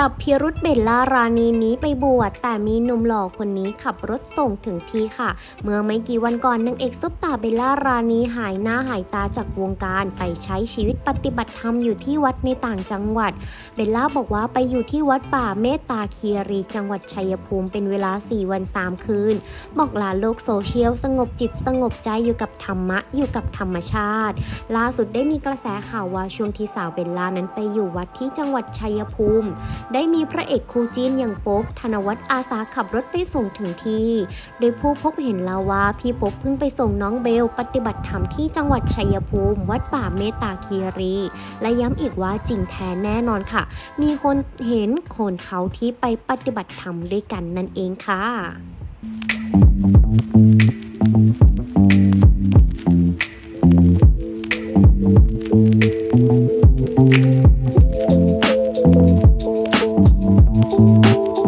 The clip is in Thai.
จับพิรุษเบลล่ารานีนี้ไปบวชแต่มีหนุ่มหล่อคนนี้ขับรถส่งถึงที่ค่ะ เมื่อไม่กี่วันก่อนนางเอกซุปตาเบลล่ารานีหายหน้าหายตาจากวงการไปใช้ชีวิตปฏิบัติธรรมอยู่ที่วัดในต่างจังหวัด เบลล่าบอกว่าไปอยู่ที่วัดป่าเมตตาคีรีจังหวัดชัยภูมิเป็นเวลา 4 วัน 3 คืน บอกลาโลกโซเชียลสงบจิตสงบใจอยู่กับธรรมะอยู่กับธรรมชาติ ล่าสุดได้มีกระแสข่าวว่าช่วงที่สาวเบลล่านั้นไปอยู่วัดที่จังหวัดชัยภูมิได้มีพระเอกคู่จีนอย่างโป๊บธนวัฒน์อาสาขับรถไปส่งถึงที่โดยผู้พบเห็นเล่าว่าพี่โป๊บเพิ่งไปส่งน้องเบล ปฏิบัติธรรมที่จังหวัดชัยภูมิ วัดป่าเมตตาคีรี และย้ำอีกว่าจริงแท้แน่นอนค่ะ มีคนเห็นคนเขาที่ไปปฏิบัติธรรมด้วยกันนั่นเองค่ะ เ